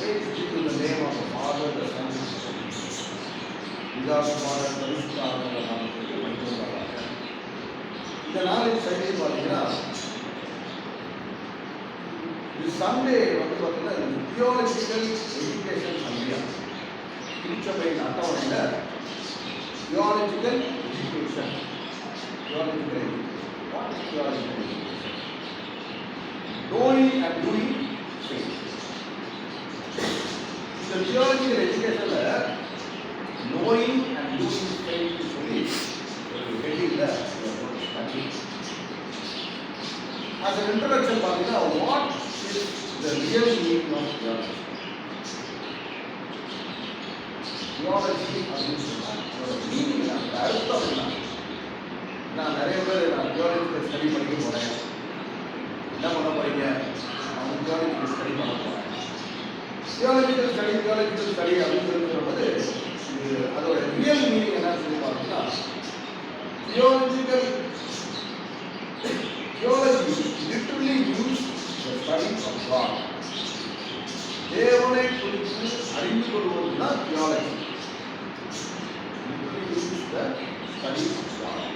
Praise be the name of the Father, the Son, and the Holy Spirit. இந்த நாளின் செய்தி பார்த்தீங்கன்னா இது சண்டே வந்து பார்த்தீங்கன்னா தியோலஜிக்கல் எஜுகேஷன் சந்தியா திருச்சபையின் அட்டவணையில் theological education theological what is theological education knowing and doing change இந்த தியாலஜிக்கல் எஜுகேஷனில் நோயிங் அண்ட் டூயிங் ஃபெய்த் சொல்லி ஒரு ஹெட்டிங்ல ஸ்டடி as an introduction பார்த்தீங்கன்னா what is the real meaning of theology theology அப்படின்னு சொன்னாங்க. அதோட மீனிங் அந்த அர்த்தம் என்ன? நான் நிறைய பேர் நான் தியாலஜிக்கல் ஸ்டடி படிக்க போகிறேன் என்ன பண்ண போறீங்க? நான் தியாலஜிக்கல் ஸ்டடி பண்ண போகிறேன் தியாலஜிக்கல் ஸ்டடி தியாலஜிக்கல் ஸ்டடி அப்படின்னு சொல்லும்போது இது அதோட ரியல் மீனிங் என்னன்னு சொல்லி பார்த்தீங்கன்னா theological theology literally use the study of God தேவனை குறித்து அறிந்து கொள்வது தான் theology literally use the study of God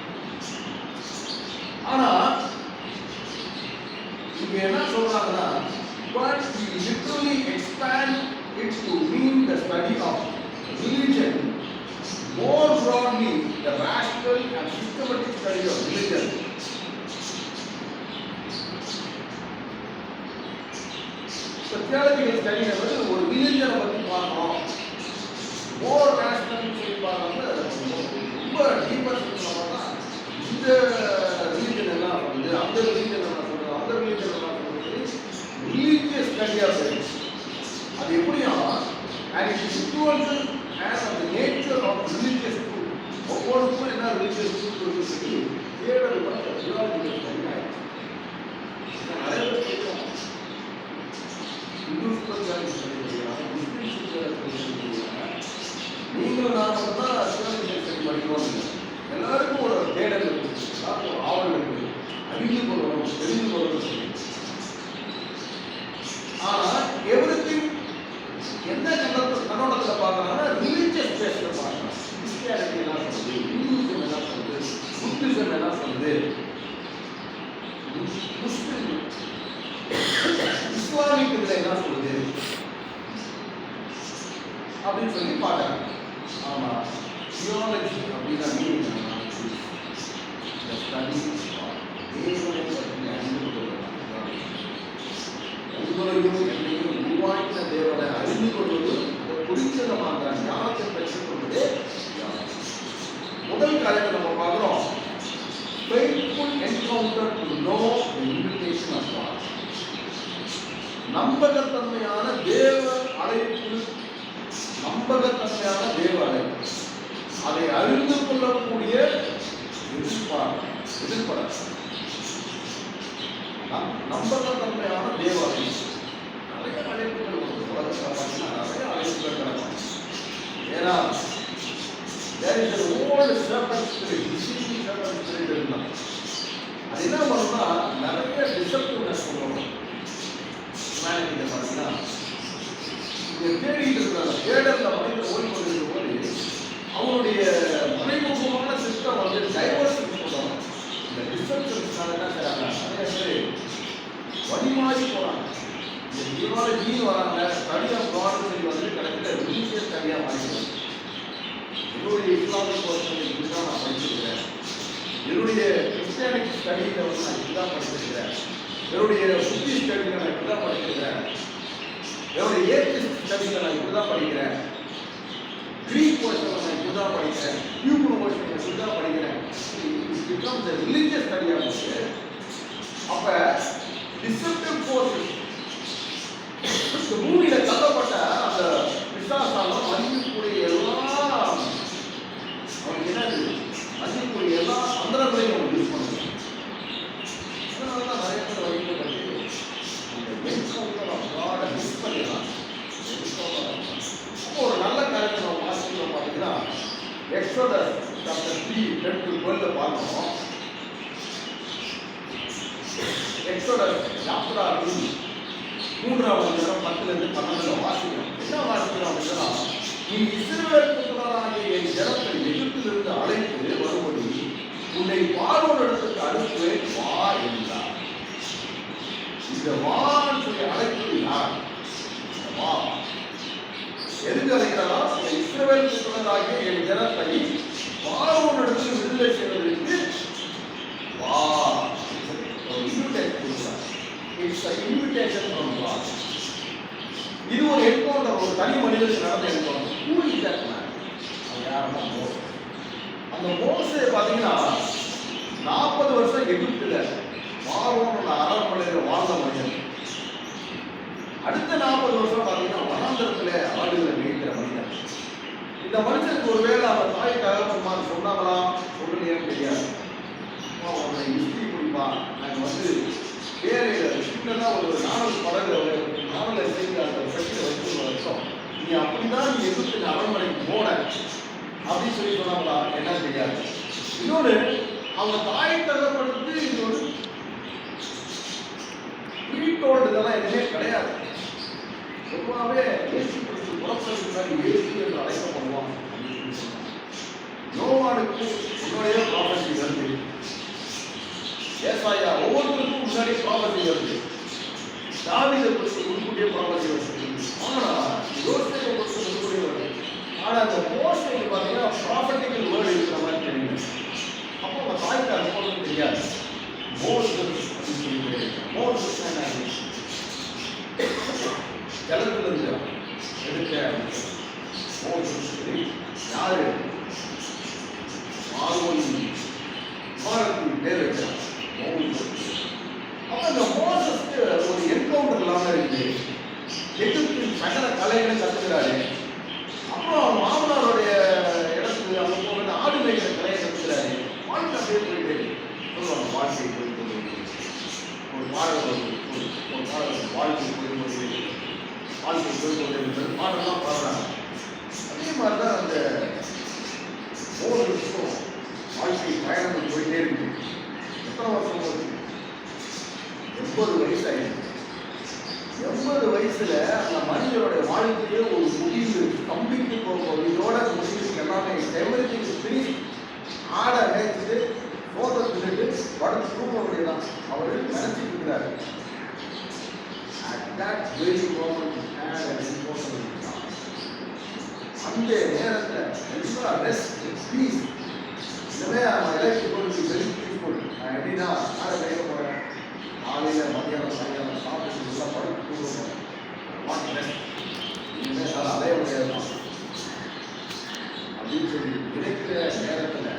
ஆனால் இங்கே என்ன சொல்றாங்கன்னா but we expand it to mean the study of religion. More broadly the rational and systematic study of religion. The theological study வந்து ஒரு ரிலிஜனை பற்றி பார்க்கணும் மோர் நேஷனல் சொல்லி பார்க்கறது ரொம்ப டீப்பாக சொல்லணும்னா இந்த ரிலீஜன் எல்லாம் வந்து அந்த ரிலீஜன் என்ன சொல்றது அந்த ரிலீஜன் என்ன சொல்றது ரிலீஜியஸ் ஸ்டடியாக போயிடுச்சு. அது எப்படியா அண்ட் இட் அந்த நேச்சர் ஆஃப் ரிலீஜியஸ் ட்ரூத் ஒவ்வொருக்கும் என்ன ரிலீஜியஸ் ட்ரூத் இருக்குன்னு தேடல் நிறைய நீங்களும் நான் தான் சிவகங்கை படிக்கிறோம். எல்லாருக்கும் ஒரு தேடல் இருக்கு எல்லாருக்கும் ஆவல் இருக்கு அறிந்து கொள்ளணும் தெரிந்து கொள்ளணும் சொல்லி ஆனா எவ்ரிதிங் எந்த கண்ணத்தில் கண்ணோட்டத்தில் பார்க்கறாங்கன்னா ரிலீஜியஸ் பேஸில் பார்க்கறாங்க கிறிஸ்டியானிட்டி என்ன சொல்லுது இந்துசம் என்ன சொல்லுது புத்திசம் என்ன சொல்லுது முஸ்லிம் இஸ்லாமிக் இதுல என்ன சொல்லுது அப்படின்னு சொல்லி பார்க்கறாங்க ஆமா தியாலஜி அப்படின்னா மீனிங் என்னன்னா the தேவனை பற்றி அறிந்து கொள்வதுதான் உங்களையும் என்னையும் உருவாக்கின தேவனை அறிந்து கொள்வது அதை புரிஞ்சதமாக ஞானத்தை பெற்றுக் கொள்வதே முதல் காரியத்தை நம்ம பார்க்கிறோம் faithful encounter to know the invitation of God நம்பகத்தன்மையான தேவ அழைப்பு நம்பகத்தன்மையான தேவாலயம் அதை அறிந்து கொள்ளக்கூடிய எதிர்பார்ப்பு நம்பகத்தன்மையான தேவாலயம் நிறைய அழைப்புகள் வந்து உலகத்தில் பார்த்தீங்கன்னா நிறைய அழைப்புகள் கிடக்கும் ஏன்னா there is an old இருந்தான் அது என்ன பண்ணணும்னா நிறைய டிசப்டிவ்னஸ் சொல்லணும் பார்த்தீங்கன்னா இங்கே தேடிட்டு இருக்கிறாங்க தேடல்ல மனிதன் ஓடிக்கொண்டிருக்கும் போது அவனுடைய மறைமுகமான சிஸ்டம் வந்து டைவர்சிட்டி பண்ணுவாங்க இந்த டிஸ்டர்பன்ஸ்னால என்ன செய்றாங்க. நிறைய பேர் வழி போறாங்க. இந்த தியாலஜின்னு வராங்க ஸ்டடி ஆஃப் சொல்லி வந்து கடைசியில் ரிலீஜியஸ் ஸ்டடியாக மாறிடுவாங்க என்னுடைய இஸ்லாமிக் கோர்ஸில் இதுதான் நான் படிச்சிருக்கிறேன். என்னுடைய கிறிஸ்டியானிக் ஸ்டடியில் வந்து நான் இதுதான் படிச்சிருக்கிறேன். என்னுடைய புத்தி ஸ்டடியில் நான் இப்படிதான் படிச்சிருக்கிறேன். என்னுடைய இயற்கை ஸ்டடியில் நான் இப்படி தான் படிக்கிறேன். கிரீக் போர்ஷனில் நான் இப்படி தான் படிக்கிறேன். ஹியூமன் கோஷத்தை நான் இப்படி தான் படிக்கிறேன் பிகம் த ரிலீஜியஸ் ஸ்டடியாக இருந்துச்சு அப்போ டிசப்டிவ் ஃபோர்ஸஸ் இந்த பூமியில தள்ளப்பட்ட அந்த விசாசாலம் மதிக்கக்கூடிய எல்லா அவனுக்கு என்னது? மதிக்கக்கூடிய எல்லா சந்திரங்களையும் அவன் யூஸ் பண்ணுவான் அதனால தான் நிறைய பேர் வழிபட்டு அந்த என்கவுண்டர் ஆஃப் காடை மிஸ் பண்ணிடலாம் அப்போ ஒரு நல்ல காரியத்தை நம்ம வாசிக்கிறோம் பார்த்தீங்கன்னா Exodus chapter three ten to டுவெல்ல பார்க்கணும். எக்ஸோடஸ் யாத்ரா த்ரீ மூன்றாவது நேரம் பத்துலேருந்து பன்னெண்டுல வாசிக்கிறோம் என்ன வாசிக்கிறோம் அப்படின்னா நீ இஸ்ரவேல் என் ஜனத்தை எகிப்திலிருந்து அழைத்து வரும்படி உன்னை பார்வோனிடத்துக்கு அனுப்புவேன் வா என்றார். இந்த வான்னு சொல்லி அழைத்து யார்? வா எதுக்கு அழைக்கிறாரா? இஸ்ரவேல் புத்திரராகிய என் ஜனத்தை பார்வோனிடத்துக்கு விடுதலை செய்வதற்கு வா ஒரு invitation கொடுக்கிறார். It's an invitation இது ஒரு என்கவுண்டர் ஒரு தனி மனிதனுக்கு நடந்த encounter Who is that man? அவன் யாருன்னா மோசே. அந்த மோசே பார்த்தீங்கன்னா நாற்பது வருஷம் எகிப்துல பார்வோனோட அரண்மனையில் வாழ்ந்த மனிதன் அடுத்த நாற்பது வருஷம் பார்த்தீங்கன்னா வனாந்திரத்தில் ஆடுகளை மேய்க்கிற மனிதன் இந்த மனுஷனுக்கு ஒருவேளை அவன் தாய் தகவல் சொன்னாங்களா? சொல்லலையான்னு தெரியாது. அவனை ஹிஸ்ட்ரி படிப்பான் நாங்கள் வந்து வேலையில சின்னதா ஒரு நாவல் படகு நாவலை செய்து அந்த பெட்டியில் வச்சு வச்சோம். நீ அப்படிதான் நீ எதிர்த்து அரண்மனைக்கு போன அப்படின்னு சொல்லி சொன்னாங்களா? என்ன தெரியாது. இன்னொன்று அவங்க தாய் தகவலுக்கு இது ஒரு வீட்டோடு இதெல்லாம் எதுவுமே கிடையாது. பொதுவாகவே ஏசி கிறிஸ்து என்று அழைக்கப்படுவான் அப்படின்னு நோவானுக்கு முன்னாடியே ப்ராபர்ட்டி வருது ஏசாயா ஒவ்வொருத்தருக்கும் முன்னாடி ப்ராபர்ட்டி வருது தாவிதை முன்கூட்டியே ப்ராபர்ட்டி வருது ஆனா யோசனை குறித்து முன்கூட்டியே வருது ஆனா அந்த மோசைக்கு பார்த்தீங்கன்னா ப்ராபர்ட்டிக்கல் வேர்டு இருக்கிற மாதிரி தெரியும் அப்போ அவங்க தாய்க்கு அது போல தெரியாது மோசஸ் அப்படின்னு சொல்லி பேரு. மோசஸ் என்ன ஜலத்துல இருந்து எடுக்க மோசஸ் யாரு பார்வன் குமாரத்தின் பேர் வச்சான் மோசஸ் அப்ப இந்த மோசஸ்க்கு ஒரு என்கவுண்டர் இல்லாம இருக்கு எகிப்தின் சகல கலைகளை கத்துக்கிறாரு அப்புறம் அவங்க மாமனாருடைய இடத்துக்கு அவங்க போகிற ஆடு மேய்க்கிற கலையை கத்துக்கிறாரு வாழ்க்கை அப்படியே போயிட்டு இருக்கு. சொல்லுவாங்க வாழ்க்கை போயிட்டு இருக்கு. ஒரு பாடல் வருது. ஒரு ஒரு பாடல் வருது. வாழ்க்கை போய் கொண்டு வாழ்க்கை போய் கொண்டு இருக்கிறது பாடலாம் பாடுறாங்க அதே மாதிரி தான் அந்த மூணு வருஷம் வாழ்க்கை பயணம் போயிட்டே இருக்கு எத்தனை வருஷம் போகுது எண்பது வயசு ஆயிடுச்சு எண்பது வயசுல அந்த மனிதனுடைய வாழ்க்கையே ஒரு முடிவு கம்ப்ளீட் போகிறோட முடிவு எல்லாமே எவ்ரிதிங் ஃபினிஷ் ஆடை மேய்ச்சிட்டு போட்டோ திட்டு படுத்து தூக்க தான் அவர் நினைச்சிட்டு இருக்கிறாரு. அந்த நேரத்தில் ரெஸ்ட் பீஸ் இனிமே அவன் எலக்ட் கொண்டு வெரி எப்படின்னா காலையில் மதியானம் சாயங்காலம் சாப்பிட்டு நல்லா படுத்து தூங்க போகிறேன் வாட் ரெஸ்ட் இனிமேல் என்னால் அலைய முடியாது. அப்படின்னு சொல்லி கிடைக்கிற நேரத்தில்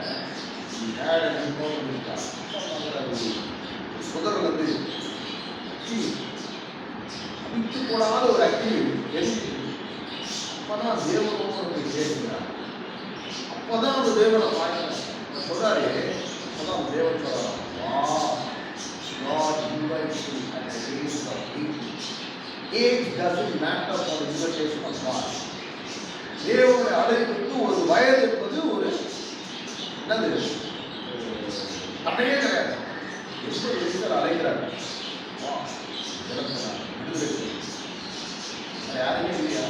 ஏட இன்ஃபார்ம் இருக்கா முதல்ல வந்து விட்டு போடாத ஒரு ஆக்டிவிட்டி எழுதி அப்பதான் தேவனோடு பேசுகிறார் அப்பதான் அந்த தேவனை பார்க்கிறார் சொல்றாரு அப்பதான் தேவன் சொல்றார் வா. God invites you at the grace of 80. Age doesn't matter for the invitation of God. தேவனுடைய அழைப்புக்கு ஒரு வயது என்பது ஒரு என்னது? ஒரு தடையே கிடையாது எண்பது வயசுல அழைக்கிறாங்க யாருமே இல்லையா? விடுதலை செய். அது யாருமே இல்லையா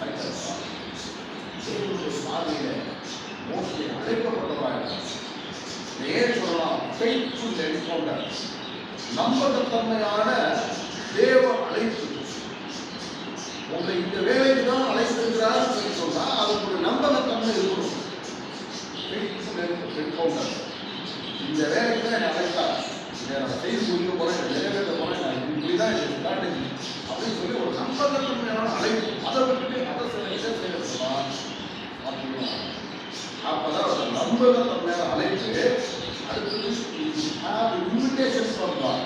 விருப்பாங்க ஆனா மோசஸ் தேவனுடைய பார்வையில மோசை அழைக்கப்பட்டவராக ஏன் சொல்லலாம் ஃபெய்த்ஃபுல் என்கவுண்டர் நம்பகத்தன்மையான தேவ அழைப்பு. உங்களை இந்த வேலைக்கு தான் அழைத்திருக்கிறார் சொல்லி சொன்னால் அதுக்கு ஒரு நம்பகத்தன்மை இருக்கணும். Faithful encounter. இந்த வேலைக்கு தான் என்னை அழைத்தார். இதை நான் செய்து முடிக்க போறேன் இதை நிறைவேற்ற போறேன் நான் இப்படிதான் இது ஸ்ட்ராட்டஜி அப்படின்னு சொல்லி ஒரு நம்பகத்தன்மையான அழைப்பு. அதை விட்டுட்டு அதை சில இதை செய்யறதுமா அப்பதான் ஒரு நம்பகத்தன்மையான அழைப்பு அடுத்தது ஹேவ் இன்விடேஷன் ஃப்ரம் காட்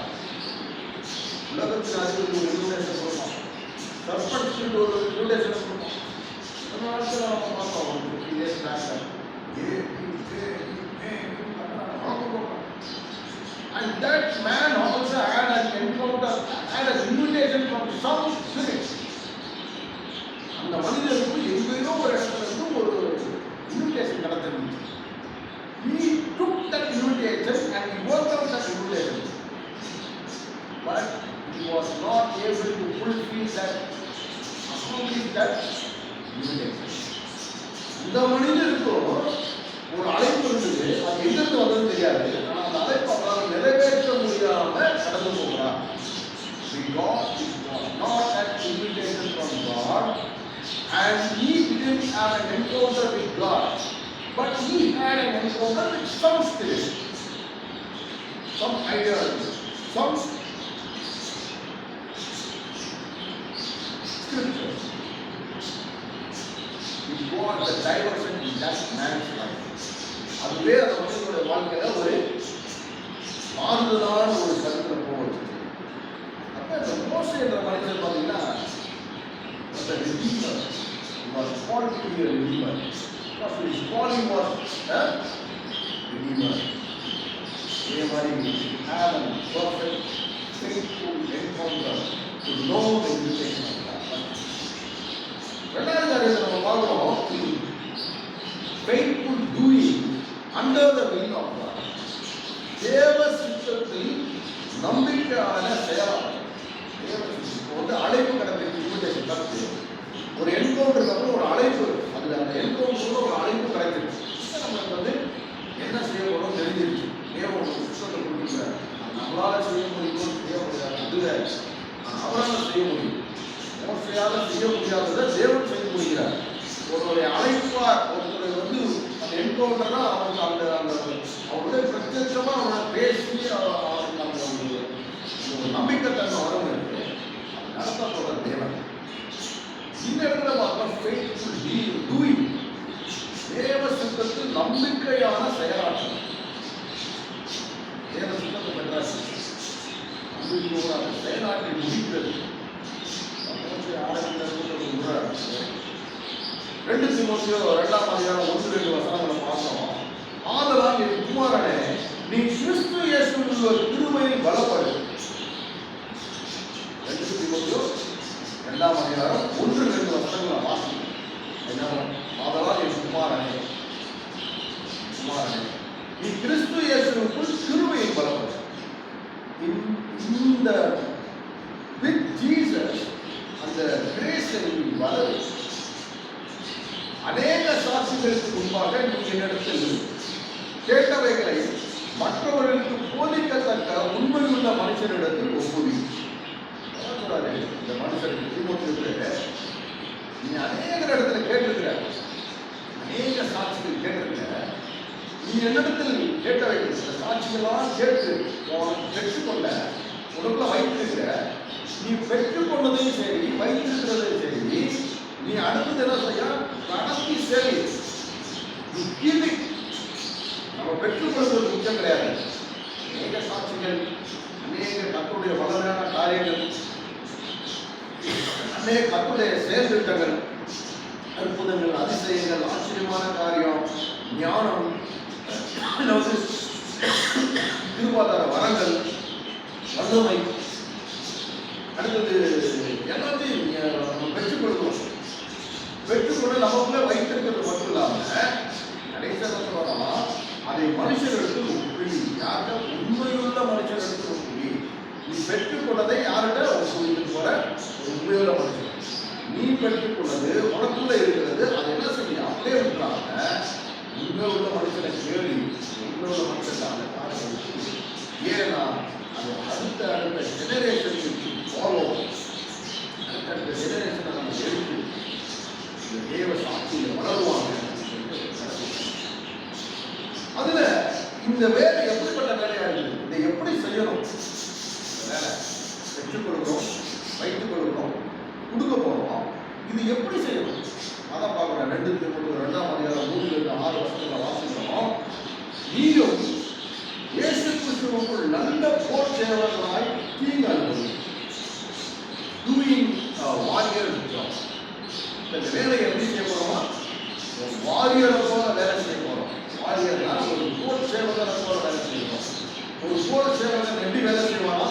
உலகத்தின் அதிபதி ஒரு இன்விடேஷன் கொடுப்பான் சர்பன்ஸுக்கு ஒரு இன்விடேஷன் கொடுப்பான் நம்ம வாழ்க்கையில் நம்ம பார்த்தோம் ஒரு fifty days back And that man also had an encounter, had an invitation from some spirit. அந்த மனிதருக்கு எங்கேயோ ஒரு இடத்துல that, accomplish that invitation. இந்த மனிதருக்கும் ஒரு அழைப்பு இருந்தது அது எங்கிருந்து வந்தது தெரியாது ஆனா அந்த அழைப்பு அவரால் நிறைவேற்ற முடியாம கடந்து போகிறார் because it was not an invitation from God and he didn't have an encounter with God but he had an encounter with some spirit some ideology some it was the diversion in that man's life அதுவே அந்த மனிதனுடைய வாழ்க்கையில ஒரு மாறுதலான ஒரு கருத்துல போவது அப்ப இந்த மோசே என்ற மனிதன் பார்த்தீங்கன்னா அந்த redeemer he was called to be a redeemer because his calling was a redeemer இதே மாதிரி have a perfect faithful encounter to know the invitation of God ரெண்டாவது காரியத்தை நம்ம பார்க்கிறோம் faithful doing under the will of God தேவ சித்தத்தில் நம்பிக்கையான செயலாளர் தேவ சித்தம் வந்து அழைப்பு கடந்த இன்விடேஷன் கருத்து ஒரு என்கவுண்டருக்கு அப்புறம் ஒரு அழைப்பு அதுல அந்த என்கவுண்டர் ஒரு அழைப்பு கிடைச்சிருக்கு இப்ப நம்மளுக்கு வந்து என்ன செய்ய போறோம் தெரிஞ்சிருச்சு தேவன் ஒரு சிஸ்டத்தை கொடுத்துருக்காரு அது நம்மளால செய்ய முடியுமோ செய்ய முடியாது அது வேற. ஆனா அவரால் செய்ய முடியும் மோசையால செய்ய முடியாததை தேவன் செய்ய முடிகிறார் ஒருவரை அழைப்பார் ஒருவரை வந்து அந்த என்கவுண்டர்னா அவனுக்கு அந்த அந்த அவருடைய பிரத்யட்சமா அவனை பேசி அவ- அவனுக்கு அந்த ஒரு ஒரு நம்பிக்கைத்தன்மை வரும் இருக்கு அது நடத்த போற தேவன் இந்த இடத்துல பார்த்தோம் ஃபெய்த்ஃபுல் டூயிங் தேவ சித்தத்தில் நம்பிக்கையான செயலாற்றல் தேவ சித்தத்தை பெற்றாச்சு நம்பிக்கையோட அந்த செயலாற்றி முடிக்கிறது மோசே ஆரம்பிக்கிறது ஒரு முறை ரெண்டு திமுத்தியோ ரெண்டாம் அதிகாரம் ரெண்டு வசனங்களை பார்த்தோம் ஆதலால் என் குமாரனே நீ கிறிஸ்து இயேசுவில் திருமையில் பலப்படு. ரெண்டு திமுத்தியோ ரெண்டாம் அதிகாரம் ஒன்று ரெண்டு வசனங்களை வாசிக்கும் என்ன ஆதலால் என் குமாரனே குமாரனே நீ கிறிஸ்து இயேசுக்குள் திருமையில் பலப்படு. இந்த- வித் ஜீசஸ் அந்த கிரேஸை வளர்ச்சி அநேக சாட்சிகளுக்கு முன்பாக நீ என்னிடத்தில் கேட்டவைகளை மற்றவர்களுக்கு போதிக்கத்தக்க உண்மையுள்ள மனுஷனிடத்தில் ஒப்புவி. இந்த மனுஷனுக்கு தீமோத்தேயுக்கு, நீ அநேக இடத்துல கேட்டிருக்கிற. அநேக சாட்சிகள் கேட்டிருக்கிற. நீ என்னிடத்தில் கேட்டவைகள் சில சாட்சிகள்லாம் கேட்டு உனக்கு பெற்றுக்கொண்ட உனக்குள்ள வைத்திருக்கிற. நீ பெற்றுக்கொண்டதையும் சரி வைத்திருக்கிறதையும் சரி நீ அடுத்தது என்ன செய்ய? நடத்தி சரி நீ கீழே நம்ம பெற்றுக்கொள்வது முக்கியம் கிடையாது. அநேக சாட்சிகள் அநேக கத்துடைய வளமையான காரியங்கள் அநேக கத்துடைய செயல் திட்டங்கள் அற்புதங்கள் அதிசயங்கள் ஆச்சரியமான காரியம் ஞானம் திருவாதார வரங்கள் வல்லமை. அடுத்தது எல்லாத்தையும் நம்ம பெற்றுக்கொள்கிறோம். பெற்றுக்கொண்டு நமக்குள்ள வைத்திருக்கிறது மட்டும் இல்லாமல் கடைசியாக சொல்லலாம் அதை மனுஷர்களுக்கு ஒப்பி. யார்கிட்ட உண்மையுள்ள மனுஷர்களுக்கு ஒப்பி? நீ பெற்றுக்கொண்டதை யார்கிட்ட? ஒப்புவித்து போற உண்மையுள்ள மனுஷன் நீ பெற்றுக்கொண்டது உனக்குள்ள இருக்கிறது அதை என்ன செய்ய? அப்படியே விட்டுறாங்க உண்மை உள்ள மனுஷனை கேள்வி உண்மையுள்ள உள்ள மனுஷன் அந்த காரணம் ஏன்னா அது அடுத்த அடுத்த ஜெனரேஷனுக்கு ஃபாலோ அடுத்த அடுத்த ஜெனரேஷனை நம்ம எடுத்து இந்த தேவ சாட்சியில் வளருவாங்க அப்படின்னு சொல்லிட்டு அதுல இந்த வேலை எப்படிப்பட்ட வேலையா இருக்குது? இதை எப்படி செய்யணும்? வேலை. பெற்றுக் கொடுக்கணும் வைத்துக் கொடுக்கணும் கொடுக்க போறோம். இது எப்படி செய்யணும்? அதான் பார்க்குறேன் ரெண்டு திருப்பூர் ரெண்டாம் அதிகாரம் மூணு ரெண்டு ஆறு வருஷத்துல வாசிக்கிறோம். நீயும் இயேசு கிறிஸ்துவுக்குள் நல்ல போர் சேவர்களாய் தீங்கு அனுபவி டூயிங் வாரியர் ஜாப் இந்த வேலையை எப்படி செய்ய போறோமா ஒரு வாரியரை போல வேலை செய்ய போறோம். வாரியர்னா ஒரு போர் சேவகரை போல வேலை செய்யணும் ஒரு போர் சேவகன் எப்படி வேலை செய்வானா?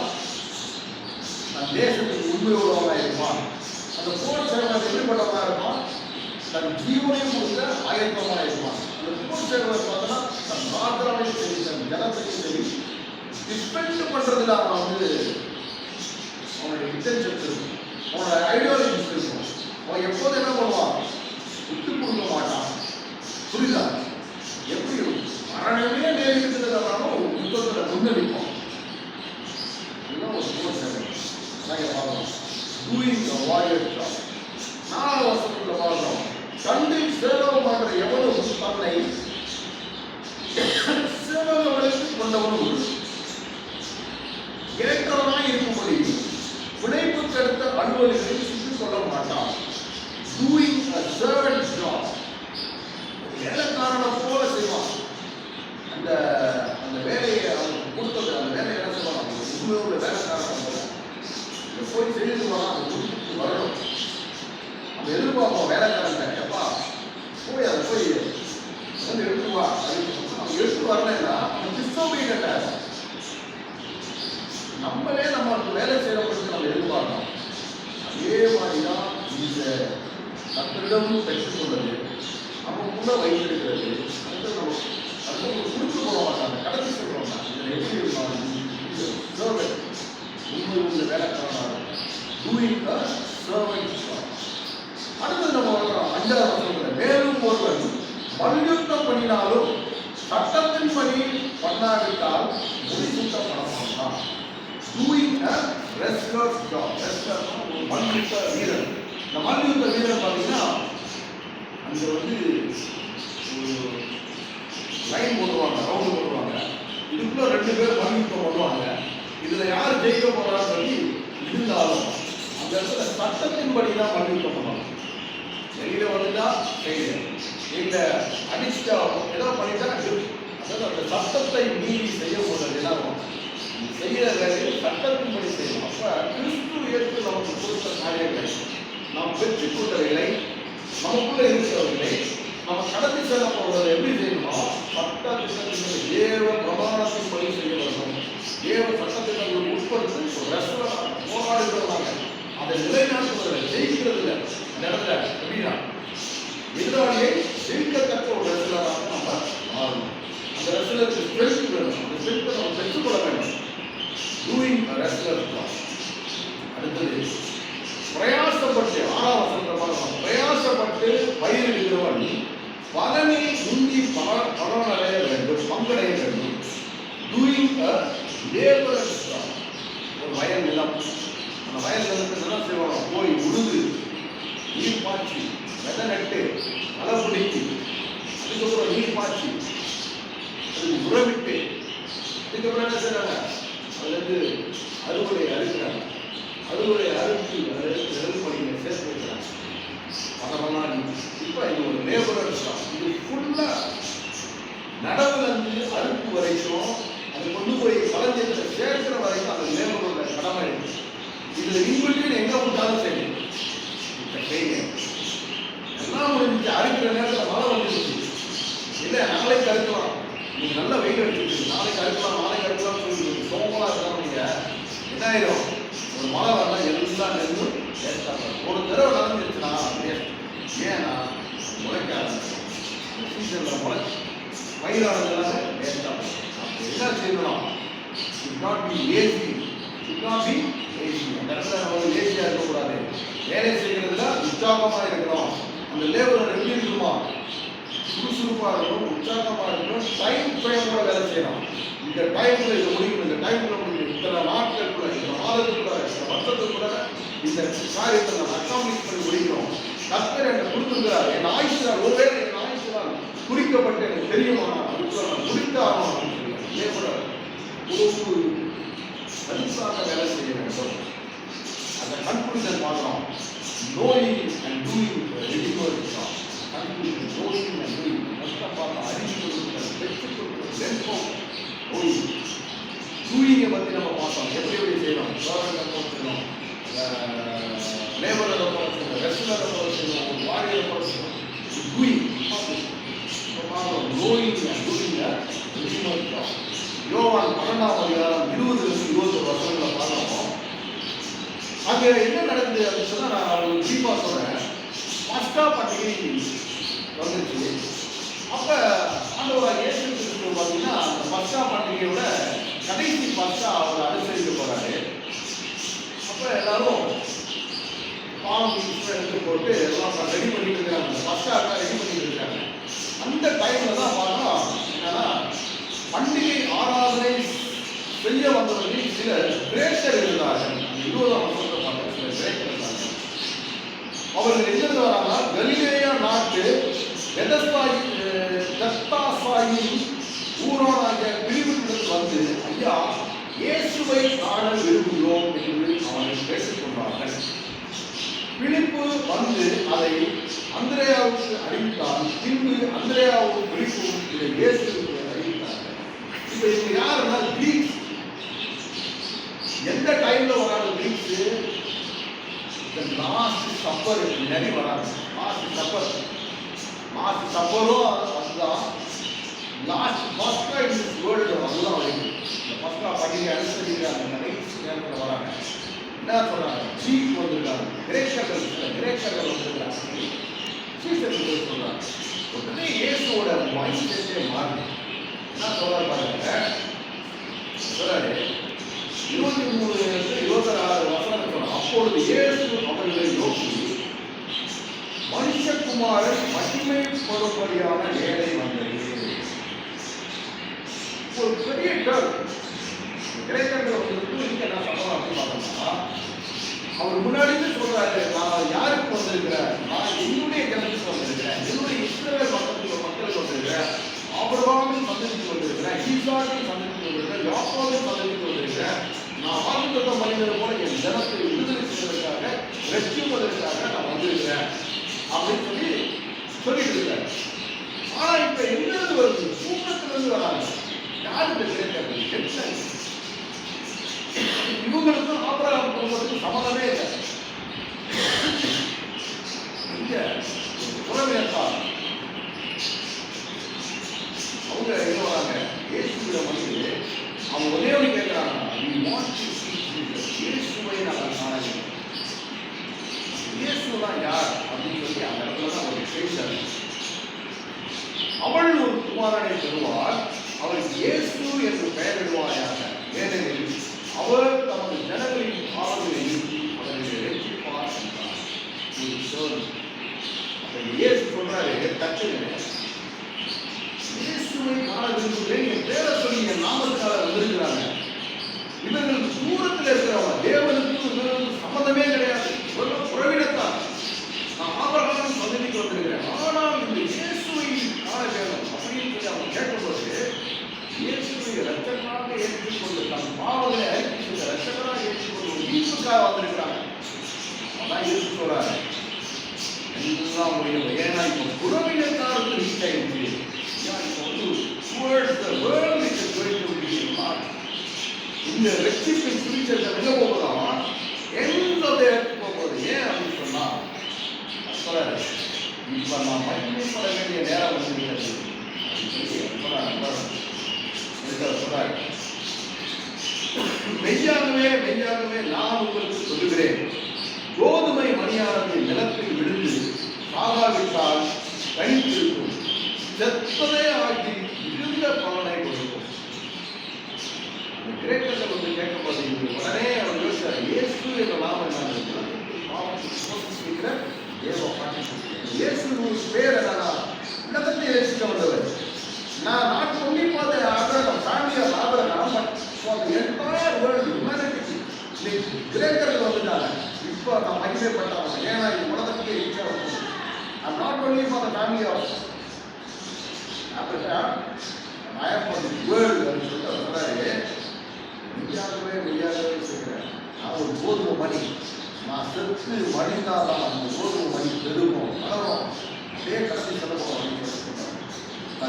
தன் தேசத்துக்கு உண்மை உள்ளவனா இருப்பான். அந்த போர் சேவகன் எப்படிப்பட்டவனா இருப்பான்? தன் ஜீவனையும் கொடுக்க ஆயத்தமா இருப்பான். அந்த போர் சேவகன் பார்த்தோன்னா தன் ராஜாவையும் சரி தன் ஜனத்தையும் சரி டிஸ்பெண்ட் பண்றதுல அவன் வந்து அவனுடைய இன்டென்ஷன் இருக்கும் அவனோட ஐடியாலஜிஸ் இருக்கும் அவன் எப்போது என்ன பண்ணுவான்? விட்டு கொடுக்க மாட்டான். புரியுதா? எப்படி? மரணமே நேரிடுறதுனாலும் யுத்தத்தில் முன்னெடுப்போம் இதுதான் ஒரு சுமசேவை நாங்கள் பார்க்கலாம் டூயிங் வாரியர் ஜாப் நாலாவது வருஷத்துல பார்க்கிறோம் கண்ணில் சேவகம் பண்ற எவ்வளவு தன்னை சேவகங்களுக்கு கொண்டவனும் உண்டு. ஏற்றவனாய் இருக்கும்படி பிணைப்பு கருத்த அலுவலிகளை சுற்றிக் கொள்ள மாட்டான் டூயிங் அ சர்வன்ட் ஜாப் வேலைக்காரனை போல செய்வான் அந்த அந்த வேலையை அவனுக்கு கொடுத்தது அந்த வேலையை என்ன செய்வான் உண்மையோட வேலைக்காரனை போல இதை போய் செய்து போனா அதை முடிச்சுட்டு வரணும் நம்ம எதிர்பார்ப்போம் வேலைக்காரன் எப்பா போய் அதை போய் வந்து எடுத்து வா அப்படின்னு சொன்னா, அவன் எடுத்து வரலைன்னா அவன் டிஸ்டர்பைட் நம்மளே நம்மளுக்கு வேலை செய்யறவங்களுக்கு நம்ம எதிர்பார்க்கணும் அதே மாதிரி தான் இந்த கத்தரிடம் பெற்றுக்கொள்வது நமக்குள்ள வைத்திருக்கிறது அது நம்ம அது நம்ம கொடுத்து போக மாட்டாங்க கடத்தி சொல்றோம் இதில் எப்படி இருந்தாலும் சர்வெண்ட் உண்மை உள்ள வேலைக்காரனாக டூயிங் த சர்வெண்ட் நம்ம அஞ்சாவது வசனத்துல மேலும் ஒருவன் மல்யுத்தம் பண்ணினாலும் சட்டத்தின் படி பண்ணாவிட்டால் முடிசூட்டப்பட மாட்டான் doing a wrestler job wrestler ஒரு மல்யுத்த வீரர் இந்த மல்யுத்த வீரர் பார்த்தீங்கன்னா அங்கே வந்து ஒரு லைன் போடுவாங்க ரவுண்டு போடுவாங்க இதுக்குள்ள ரெண்டு பேர் மல்யுத்தம் பண்ணுவாங்க. இதுல யார் ஜெயிக்க போறான்னு சொல்லி இருந்தாலும் இந்த இடத்துல சட்டத்தின்படி தான் மல்யுத்தம் பண்ணுவாங்க வெளியில வந்துட்டா ஃபெயிலியர் இல்ல அடிச்சுட்டா ஏதோ பண்ணிட்டா அதாவது அந்த சட்டத்தை மீறி செய்ய போறது என்ன செய்யற வேலையில் சட்டத்தின்படி செய்யணும். அப்ப கிறிஸ்து ஏற்று நமக்கு கொடுத்த காரியங்கள் நாம் பெற்றுக் கொண்டவைகளை நமக்குள்ள இருக்கிறவர்களை நம்ம கடத்தி செல்ல எப்படி செய்யணுமோ சட்ட திட்டத்தின் ஏவ பிரமாணத்தின் பிரமாணத்தின்படி செய்ய வேண்டும். ஏவ சட்டத்திட்டங்களுக்கு உட்படுத்தி ஒரு ரெஸ்டாரண்ட் போராடுகிறவங்க அதை நிலைநாட்டுவதில் ஜெயிக்கிறதுல அந்த இடத்துல எப்படின்னா எதிராளியை ஜெயிக்கத்தக்க ஒரு ரெஸ்லராக நம்ம மாறணும் அந்த ரெஸ்லருக்கு ஸ்ட்ரென்த் வேணும் அந்த ஸ்ட்ரென்த்தை நம்ம பெற்றுக்கொள்ள வேண்டும். டூயிங் ரெஸ்லர் அடுத்தது பிரயாசப்பட்டு ஆறாவது வசனத்தை பிரயாசப்பட்டு பயிரிடுகிறவன் பலனை முந்தி பல பலனடைய வேண்டும் பங்கடைய வேண்டும். டூயிங் லேபர் ஒரு வயல் நிலம். அந்த வயலில் நிலத்துக்கு என்ன செய்வாங்க போய் உழுது நீர் பாய்ச்சி விதை நட்டு களை பிடிக்கி அதுக்கப்புறம் நீர் பாய்ச்சி அது உறவிட்டு அதுக்கப்புறம் என்ன செய்கிறாங்க அதுலேருந்து அறுவடை அறுக்கிறாங்க. அறுவடை அறுத்து அதிலிருந்து நெல் சேர்த்து வைக்கிறாங்க. அதெல்லாம் இப்போ இது ஒரு லேபரர் இது ஃபுல்லாக நடவுலேருந்து அறுப்பு வரைக்கும் அது கொண்டு போய் களஞ்சியத்தில் சேர்க்கிற வரைக்கும் அந்த லேபரோட கடமை இருக்குது இதில் இன்பிட்வீன் எங்கே விட்டாலும் சரி. இப்போ செய்யுங்க எல்லாம் முடிஞ்சிச்சு அறுக்கிற நேரத்தில் மழை வந்துருச்சு. இல்லை நாளைக்கு அறுக்கலாம் நீங்கள் நல்ல வெயில் அடிச்சிருக்கு. நாளைக்கு அறுக்கலாம் நாளைக்கு அறுக்கலாம் சொல்லி சோமலா இருக்கிறவங்க என்ன ஆயிரும்? ஒரு மழை வரலாம் எல்லாம் வேஸ்டாக ஒரு தடவை நடந்துருச்சுன்னா ஏன்னா முளைக்காது சீசனில் முளை வயிறானதுனால வேஸ்டாக அப்போ என்ன செய்யணும்? Should not be lazy. Should ஏசியா இடத்துல நம்ம லேசியாக இருக்கக்கூடாது. வேலை செய்கிறதுல உற்சாகமாக இருக்கணும். அந்த லேபர் எப்படி இருக்குமா சுறுசுறுப்பாக இருக்கணும் உற்சாகமாக இருக்கணும் டைம் ஃப்ரேமோட வேலை செய்யணும். இந்த டைம்ல இதை முடியும். இந்த டைம்ல முடியும். இத்தனை நாட்களுக்குள்ள இந்த மாதத்துக்குள்ள இந்த வருஷத்துக்குள்ள இந்த காரியத்தை நம்ம அக்காமலிஷ் பண்ணி முடிக்கிறோம். கத்தர் எனக்கு கொடுத்துருக்கிறார். என் ஆயுஷ்னால் ஒருவேளை என் ஆயுஷ்னால் குறிக்கப்பட்டு எனக்கு தெரியுமா? அதுக்குள்ள நான் முடித்த லேபர் ஒரு கருத்தாக வேலை செய்ய வேண்டும். அந்த கன்க்ளூஷன் மாத்திரம் நோயிங் அண்ட் டூயிங் ரெடிமோட் கன்க்ளூஷன் நோயிங் அண்ட் டூயிங் ஃபஸ்ட்டாக பார்த்தா அறிவு கொடுக்குறது வெற்றி கொடுக்குறது வெல்ஃபோம் நோயிங் டூயிங்கை பற்றி நம்ம பார்த்தோம் எப்படி எப்படி செய்யணும்? கவர்மெண்ட் போல செய்யணும் லேபரை போல செய்யணும் ரெஸ்டரை போல செய்யணும் ஒரு வாரியரை போல செய்யணும் டூயிங் நோயிங் அண்ட் டூயிங்கை ரெடிமோட் யோவான் பன்னெண்டாம் அதிகாரம் அங்க என்ன நடக்குது அப்படின்னு சொன்னா நான் ஒரு டீப்பா சொல்றேன். பஸ்கா பண்டிகை வந்துச்சு அப்ப ஆண்டவராக இயேசு கிறிஸ்து பார்த்தீங்கன்னா அந்த பஸ்கா பண்டிகையோட கடைசி பஸ்ஸா அவர் அனுசரிக்க போறாரு. அப்ப எல்லாரும் பாம்பு எடுத்து போட்டு எல்லாம் ரெடி பண்ணிட்டு இருக்காங்க. பஸ்ஸா ரெடி பண்ணிட்டு இருக்காங்க. அந்த டைம்ல தான் பார்த்தா என்னன்னா பண்டிகை ஆராதனை செய்ய வந்தவர்கள் சில கிரேக்கர் இருந்தார்கள். இருபதாம் வருஷத்தை பார்த்த சில கிரேக்கர் இருந்தார்கள் அவர்கள் எங்கிருந்து வராங்கன்னா கலிலேயா நாட்டு பெதஸ்தாயி தத்தாசாயின் ஊரானாகிய பிரிவுகளில் வந்து ஐயா இயேசுவை காண விரும்புகிறோம் என்று அவனை கேட்டுக்கொண்டார்கள் பிலிப்பு வந்து அதை அந்திரேயாவுக்கு அறிவித்தான். பின்பு அந்திரேயாவும் பிலிப்பும் இதை இயேசுவுக்கு அறிவித்தார்கள். இப்போ இது யாருன்னா கிரீக். எந்த டைம்ல வராங்க கிரீக்ஸ் இந்த லாஸ்ட் சப்பர் நிறைய வராது லாஸ்ட் சப்பர் லாஸ்ட் சப்பரும் அதுதான் last first in this world அதுதான் வரைக்கும் இந்த ஃபர்ஸ்ட் பண்டிகை அனுசரிக்கிற அந்த கடைசி நேரத்தில் வராங்க. என்ன சொல்கிறாங்க சீஃப் வந்திருக்காங்க கிரேக்கர்கள் சில கிரேக்கர்கள் வந்திருக்காங்க. சீசர்கள் சொல்கிறாங்க உடனே இயேசுவோட மைண்ட் செட்டே மாறி என்ன சொல்றாரு பாருங்க? சொல்கிறாரு இருபத்தி மூணு இருபத்தி ஆறு வசனம் சொல்றாங்க அப்பொழுது இயேசு அவர்களை நோக்கி மனுஷகுமாரன் மகிமைப்படும்படியான வேலை வந்தது ஒரு பெரிய டர்ம் இளைஞர்கள் வந்து நான் சம்பளம் பார்த்தோம்னா அவர் முன்னாடி சொல்றாரு நான் யாருக்கு வந்திருக்கிறேன்? நான் என்னுடைய ஜனத்துக்கு வந்திருக்கிறேன். என்னுடைய இஸ்ரவேல் மக்களுக்கு மக்களுக்கு வந்திருக்கிறேன். ஆபிரகாமின் சந்ததிக்கு வந்திருக்கிறேன் ஈசாக்கின் சந்ததிக்கு வந்திருக்கிறேன் யாக்கோவின் சந்ததிக்கு வந்திருக்கிறேன் நான் ஆதிக்கத்த மனிதர் போல என் ஜனத்தை விடுதலை செய்வதற்காக ரட்சிப்பதற்காக நான் வந்திருக்கிறேன். அப்படின்னு சொல்லி சொல்லிட்டு இருக்காரு. ஆனா இப்ப எங்கிருந்து வருது? தூக்கத்திலிருந்து வராங்க. யாரு இந்த கிரேக்கர்கள் டென்ஷன் இவங்களுக்கும் ஆபரகம் குடும்பத்துக்கும் சம்மந்தமே இல்லை. இங்க உறவினர்தான்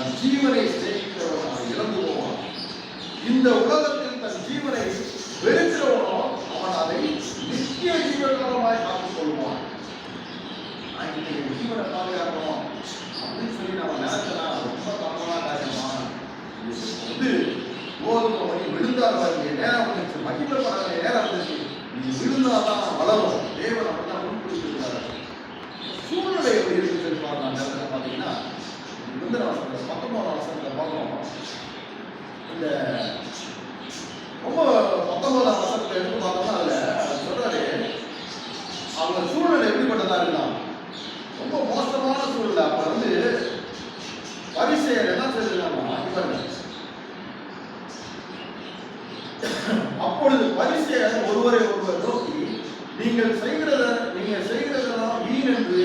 தன் ஜீவனை சேமிக்கிறவனாக அவன் போவான் இந்த உலகத்தில் தன் ஜீவனை வெறுக்கிறவனோ அவன் அதை நித்திய ஜீவகரமாய் காத்துக் கொள்வான். நான் இன்னைக்கு ஜீவனை பாதுகாக்கணும். அப்படின்னு சொல்லி நம்ம நினைச்சனா ரொம்ப தப்பான காரியமா? இது வந்து கோதுமை மணி விழுந்தால் வேண்டிய நேரம் வந்துச்சு மகிமைப்பட நேரம் வந்துச்சு. நீ விழுந்தாதான் வளரும். தேவன் அப்படிதான் முன்குறிப்பிருக்கிறார் சூழ்நிலை எப்படி இருக்குன்னு சொல்லி பாருங்க அந்த இடத்துல பார்த்தீங்கன்னா முந்தின வருஷத்துல பத்தொன்பதாம் வருஷத்துல பார்க்கணும் இந்த பரிசெயர் என்ன செய்யலாமா இவங்க அப்பொழுது பரிசெயர் ஒருவரை ஒருவர் நோக்கி நீங்கள் செய்கிறத நீங்க செய்கிறதெல்லாம் வீண் என்று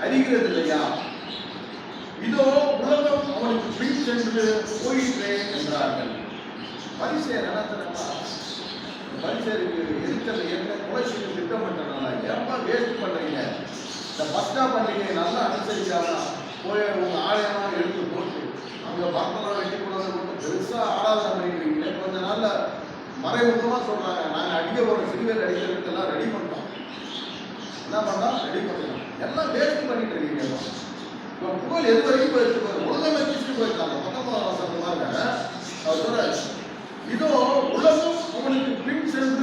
அறிகிறது இல்லையா இதோ உலகம் அவனுக்கு பின் சென்று போயிற்றே என்றார்கள். பரிசெயர் நடத்தினா தெரியுமா? பரிசெயருக்கு எரிச்சல் என்ன கொலை செய்ய திட்டமிட்டனால ஏன்பா வேஸ்ட் பண்றீங்க? இந்த பஸ்டா பண்டிகை நல்லா அனுசரிச்சாதான் போய் உங்க ஆலயமா எடுத்து போட்டு உங்க பார்ப்பனரை வெளியே கொண்டு வந்து மட்டும் பெருசா ஆடாதாரம் கொஞ்ச நாளில் மறைமுகமா சொல்கிறாங்க நாங்கள் அடிக்க போற சிறுவர் அடிக்கிறதுக்கு ரெடி பண்ணோம் என்ன பண்ணோம் ரெடி பண்ணலாம் எல்லாம் வேஸ்ட் பண்ணிட்டு இருக்கீங்க. இப்போ புகழ் எது வரைக்கும் போயிட்டு போய் உலகம் வச்சுட்டு போயிருக்காங்க. பத்தொன்பதாம் வருஷம் மாதிரி அவர் சொல்றாரு இதோ உலகம் உங்களுக்கு பின் சென்று